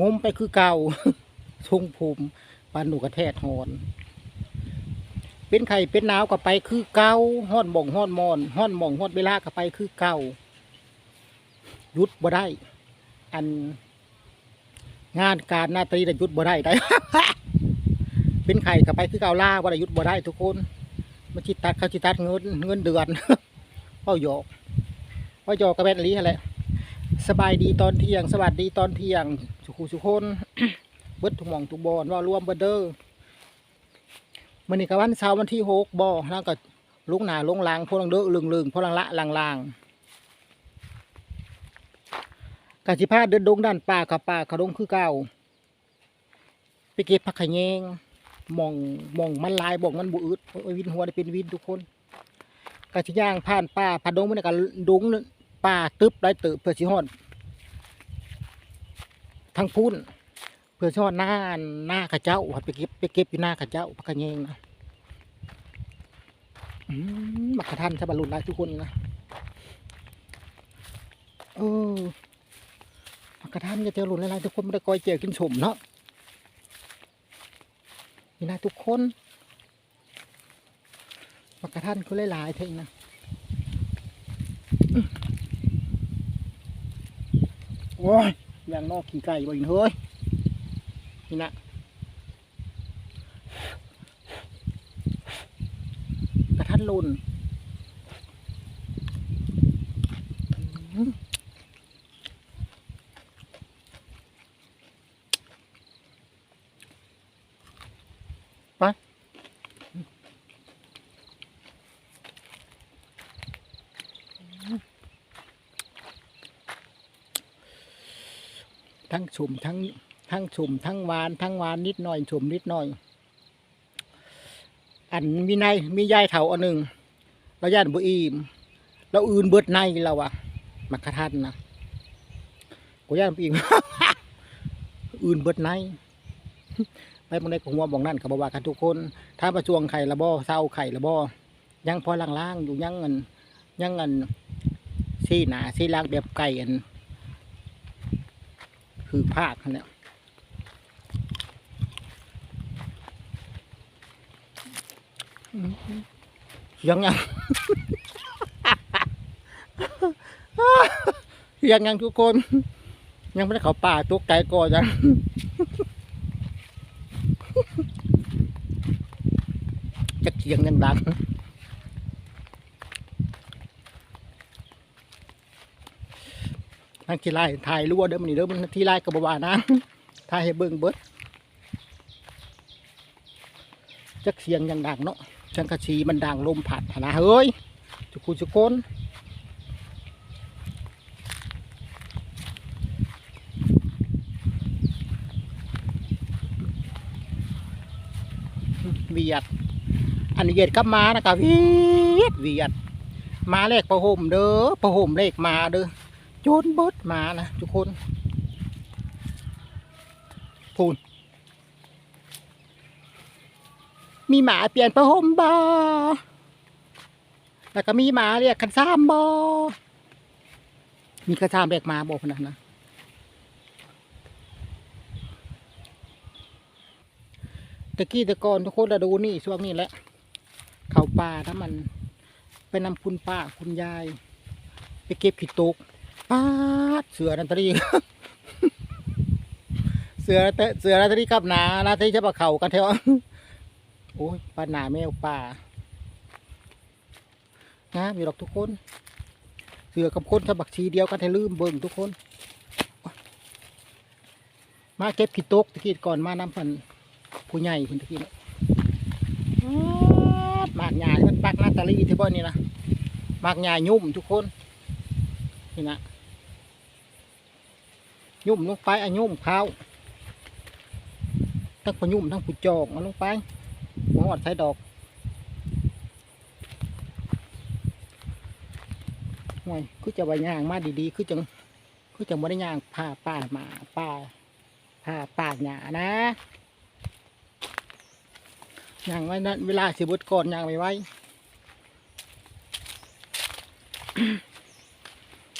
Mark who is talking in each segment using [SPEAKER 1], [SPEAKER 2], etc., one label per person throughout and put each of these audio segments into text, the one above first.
[SPEAKER 1] งมไปคือเก่าทรงภูมิปานหนูกระแทกหอน เป็นไข่เป็นหนาวก็ไปคือเก่าห้อนบ่งห้อนมอนห้อนม่องห้อนเวลาก็ไปคือเก่ายุดบ่ได้ อัน งานการหนาตรีแต่ยุดบ่ได้ได้ เป็นไข่ก็ไปคือเก่าล่าบ่ได้ยุดบ่ได้ทุกคนมาจิตัดเขาจิตัดเงินเงินเดือน เป้าหยอกเป้าหยอกกระแบนลีแหละสบายดีตอนเที่ยง สวัสดีตอนเที่ยง สุขุสุคนเบิดทุกมองทุกบอนว่ารวมเบิดเด้อมันนี่กับวันเสาวันที่หกบ่แล้วก็ลุกหนาลุงลางพลังเดอลึงลึงพลังละลางลางกาจิพาเดินดงด้านป่ากับป่าเขาดงคือเก่าไปเก็บผักขยงมองมองมันลายบอกมันบุอึดโอ้ยวินหัวได้เป็นวินทุกคน กาจิย่างผ่านป่าผ่านดงมันก็ดงป่าตึบได้เติบเพื่อสิฮอดทั้งพุ่นเพื่อชอดหน้าหน้าข้าเจ้าไปเก็บไปเก็บอยู่หน้าข้าเจ้าพักเองนะมักกะทันช่บรรลุได้ทุกคนนะเออมักกะทันจะเจอหลุนอะไรทุกคนไม่ได้กอยเจียกินสมเนาะนี่นะทุกคน มักกะทันคือหลายๆเท่งนะอื้อโอ้ยอย่างนอกขี่ไก่บ่อีกเฮ้ยนี่นะกระทันลุน ทั้งชุ่มทั้งทั้งชุ่มทั้งหวานทั้งหวานนิดหน่อยชุ่มนิดหน่อย อันมีในมียายเถาอันหนึ่งเราย่านบุอีมเราอื่นเบิดในเราอะมักกะทันนะกูย่านบุอีมอื่นเบิดในไปมองในของหัวมองนั่นกับบว่ากันทุกคน ถ้าประจวงไข่ละบ่เศร้าไข่ละบ่ยังพอล่างๆอยู่ยังเงินยังเงินซี่หนาซี่ล่างแบบไก่อัน คือภาคนั่นแหละยังยังยังยังทุกคน ยังไม่ได้เขาป่าตัวไก่ก่อนยังจักเสียงยังดังังทีไรถ่ายรั่วเด้อมันนี่เด้อมันที่ไรกับบวานะถ่ายให้เบิ่งเบิดจักเสียงยังดังเนาะจังกะชีมันดังลมผัดหั่นะเฮ้ยจุกุจุกคนเวียด อันเวียดกับมานะครับเวียดเวียด มาเลขประหมเด้อประหมเลขมาเด้อ โจนเบิดมานะทุกคนพูนมีหมาเปลี่ยนประหมบอแล้วก็มีหมาเรียกคันซ้ำบอมีกระซามเรียกหมาบอกพนันนะตะกี้ตะกอนทุกคนเราดูนี่ช่วงนี้แหละ เขาป่าถ้ามันไปนำคุณป้าคุณยาย ไปเก็บผิดตก ป้าเสือนันตรีเสือเตเสือนันตรีกับหนานาตรีจะปะเข่ากันเถอะโอ้ยปลาหนาแมวป่างามอยู่หรอกทุกคน เสือกับคนฉบักชีเดียวกันให้ลืมเบิ่งทุกคน มาเก็บขี้ตกตะกี้ก่อนมาน้ำพันผู้ใหญ่คนตะกี้เนาะอ๊าดหมากใหญ่มันปักนาตาลีที่บ่นี่นะมากใหญ่ยุ่มทุกคนนี่นะ ยุ่มลงไปอะยุ่มข้าวทั้งปยุ่มทั้งผู้จอกมาลงไปหัวหอดใส่ดอกห่วยคือจะไปย่างมาดีๆ คือจังคือจังบ่ได้ย่างผ้าป่ามาป่าผ้าป่าหยานะย่างไว้นั้นเวลาสิบุดก่อนย่างไว้ไว้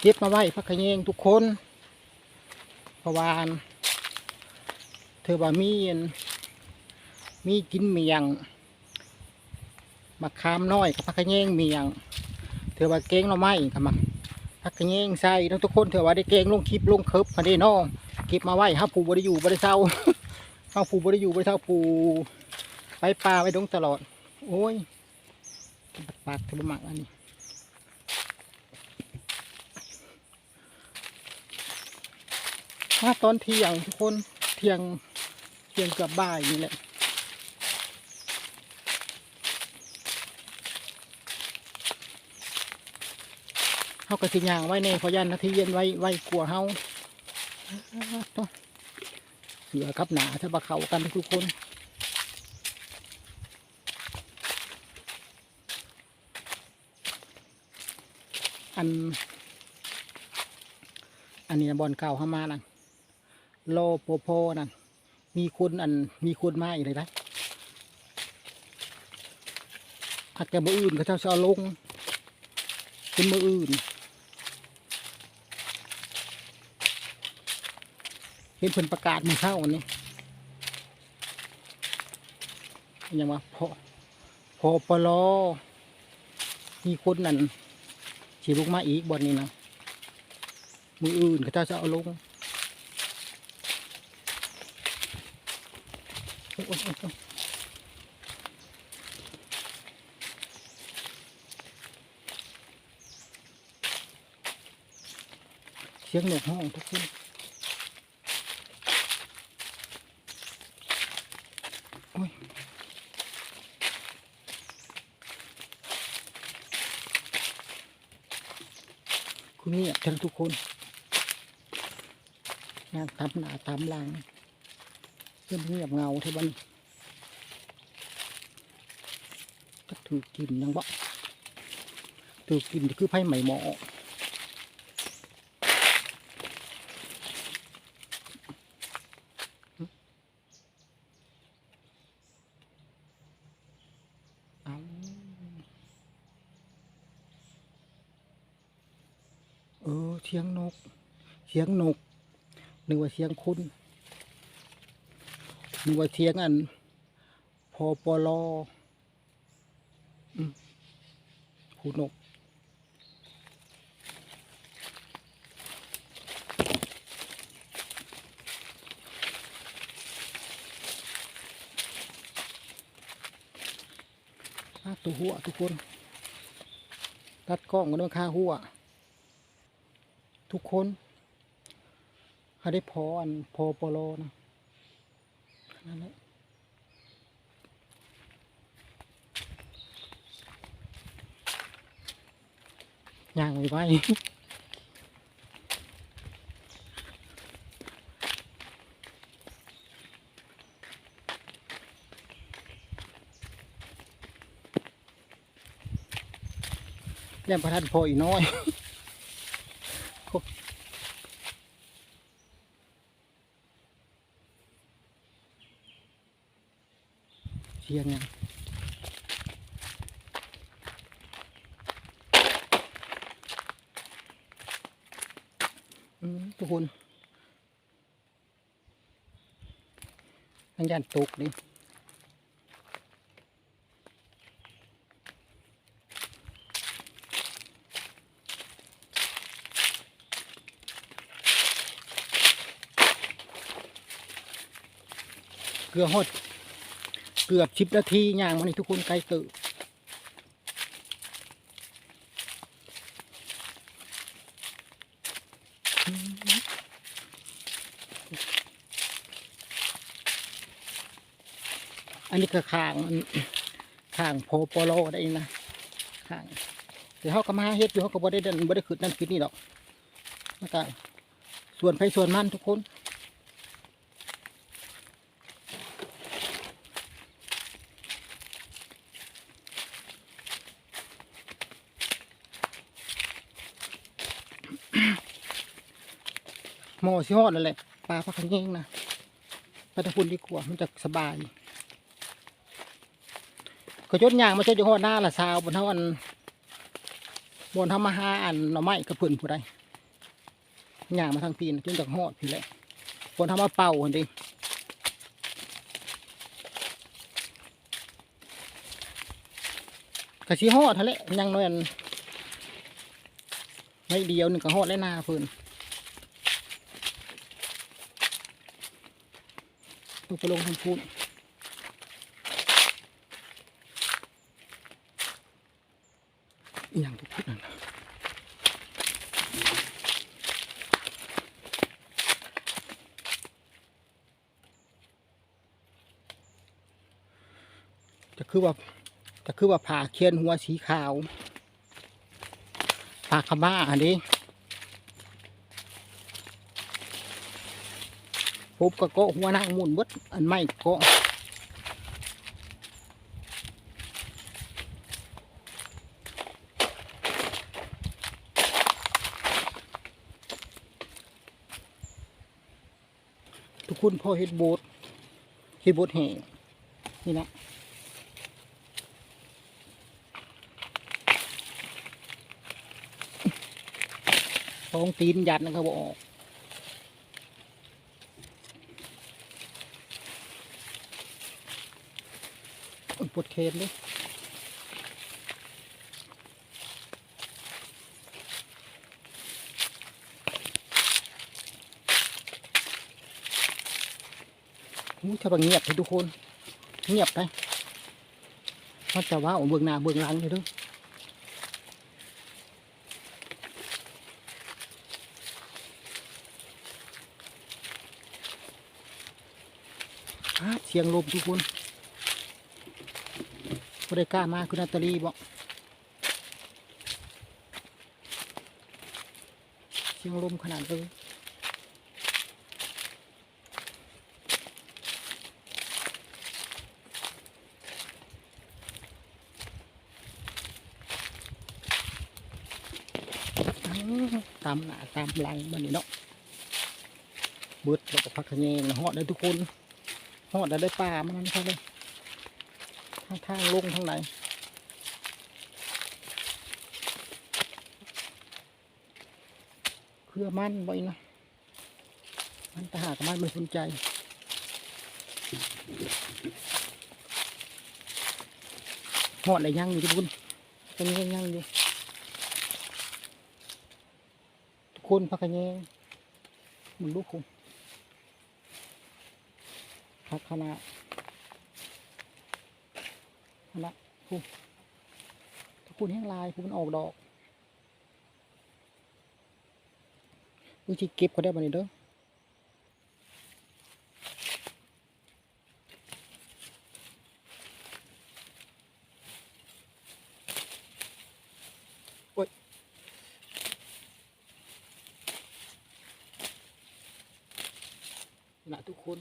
[SPEAKER 1] เก็บมาไว้พักขะแยงทุกคน ราะวานเธอว่ามีนมีกินเมียงมาคามน้อยกับพักแยงเมียง เธอว่าเก้งเราไม่กับมาพักแยงใส่ทุกคนเธอว่าได้เก้งลงคลิปลงเคิบมาได้น้องเก็บมาไว้ห้าผูบริอยู่บริเศร้าห้าผูบริอยู่บริเศร้าผูไปป่าไปดงตลอด โอ้ยปากทะลุมักอันนี้ ถ้าตอนเที่ยงทุกคนเที่ยงเที่ยงเกือบบ่ายนี่แหละเขาก็สิย่างไว้ในพยันนาทีเย็นไว้ไว้กลัวเฮาเสือกับหนาถ้าบะเขากันทุกคนอัน อันนี้บอลเก่าเข้ามานั่น โลโปโพนั่นมีคนอันมีคนมาอีกเลยนะหักแต่มืออื่นเขาเจ้าจะเอลงเป็นมืออื่นเห็นเพิ่นประกาศมือเข้าวันนี้ยังว่าพอพอปลอมีคนนั่นฉีลุกมาอีกบอนนี้นะมืออื่นเขาเจ้าจะเอาลง โอ้โอ้ยโอ้ยโอ้ยเสียงหนกห้องทุกคนโอ้ยคุณเนี่ยทั้งทุกคนงานทำหน้าทำหลัง เพื่อนเงียบเงาเท่าบันก็ถือกินยังบ่ถือกินคือไผ่ไหมหมอเอาเออเสียงนก เสียงนกนึกว่าเสียงคุณ นึกว่าเสียงอันพอปลออืมหูนกตัวหัวทุกคน ตัดกล้องกันด้วยค่าหัว ทุกคนเขาได้พออันพอปโลนะ นั่นแหละย่างไว้ไว้แย่มประทัดพออีกน้อย เชียงไงทุกคนทางย่านตกนี่เกลือหด เกือบสิบนาทีย่างมันนี่ทุกคนไกลตื่นอันนี้ก็ข้างอันข้างโพโปโลได้นะข้างเดี๋ยวเขาก็มาเฮ็ดอยู่เขาก็บ่ได้ดินบ่ได้ขึ้นนั่นขึ้นนี่ดอกแล้วก็ส่วนไผส่วนมันทุกคน หมอสิฮอดนั่นแหละปลาพักขันเองนะไปตะพุนดีกว่ามันจะสบายก็ยดยางมาเจอจังหอดหน้าละสาวบนเท่าอันบนทำมาหาอันหน่อไม้กระพื่นผู้ใดย่างมาทางปีนจนจากหอดพี่แหละบนทำมาเป่าคนดีกะสิหอดทะเลยังน้อยอัน ไม่เดียวหนึ่งก็หอดได้นาเพื่นตกไปลงทางพูนอย่างทุกพูดนั่นนะจะคือว่าจะคือว่าผ่าเคียนหัวสีขาว ผ่าขม่าอันนี้ปุ๊บก็โกหัวนั่งมุนบดอันไม่โกทุกคนพอเฮ็ดโบสถ์เฮ็ดโบสถ์แห่นี่นะ องตีนยัดนะครับออกปวดเคนเลยอู้ถ้าบังเงียบให้ทุกคน เงียบไปมันจะว่าเบื้องหน้าเบื้องหลังเลยด้วย ครับ เสียงลมทุกคนบริกล้ามาคุณนาตาลีบอกเสียงลมขนาดเลยอ้าวตามหน้าตามหลังมันนี่เนาะเบิดแล้วก็พักขะแยงนะฮอดเลยทุกคน หอดได้ปลามันนั่นครับเลยทางทางลงทางไหนเครือมันไว้นะมันตาหากมันไม่สนใจหอดอะไรยังอยู่ทุกคนตรงนี้ยังอยู่ทุกคนพักกันแยงมึงลูกคุม พักคณะคณะผู้ถ้าพูดแห้งลายผู้มันออกดอกวิธีเก็บก็ได้บันนี้เด้อโอ้ยนะทุกคน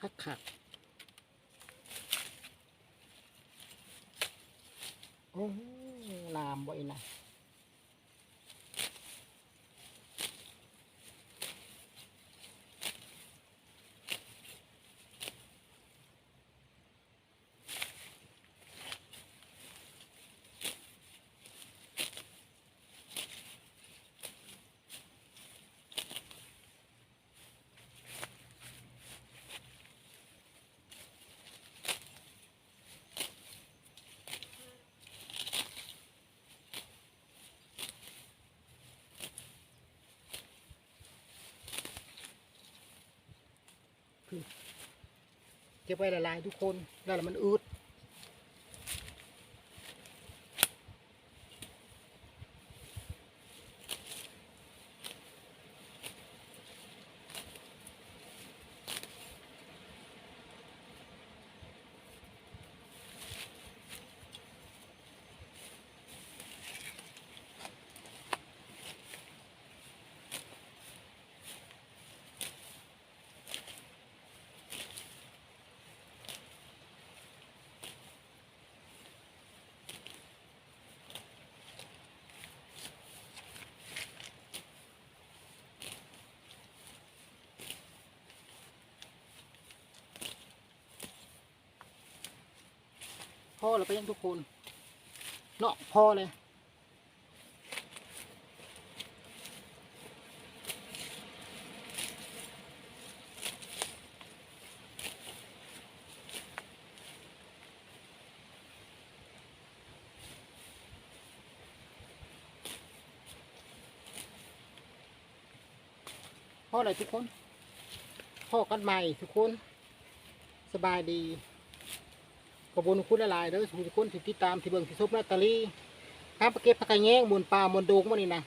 [SPEAKER 1] คักคักโอ้ลามไว้นะ เก็บไว้ละลายทุกคนแล้วมันอืด พ่อแล้วก็ยังทุกคนเนาะพ่อเลยพ่ออะไรทุกคนพ่อกันใหม่ทุกคน สบายดี ขอบคุณคุณหลายๆเด้อทุกคนที่ติดตามที่เบิ่งที่ชมนาตาลีครับไปเก็บผักกระแยงมวนปลามวนโดงมานี่นะ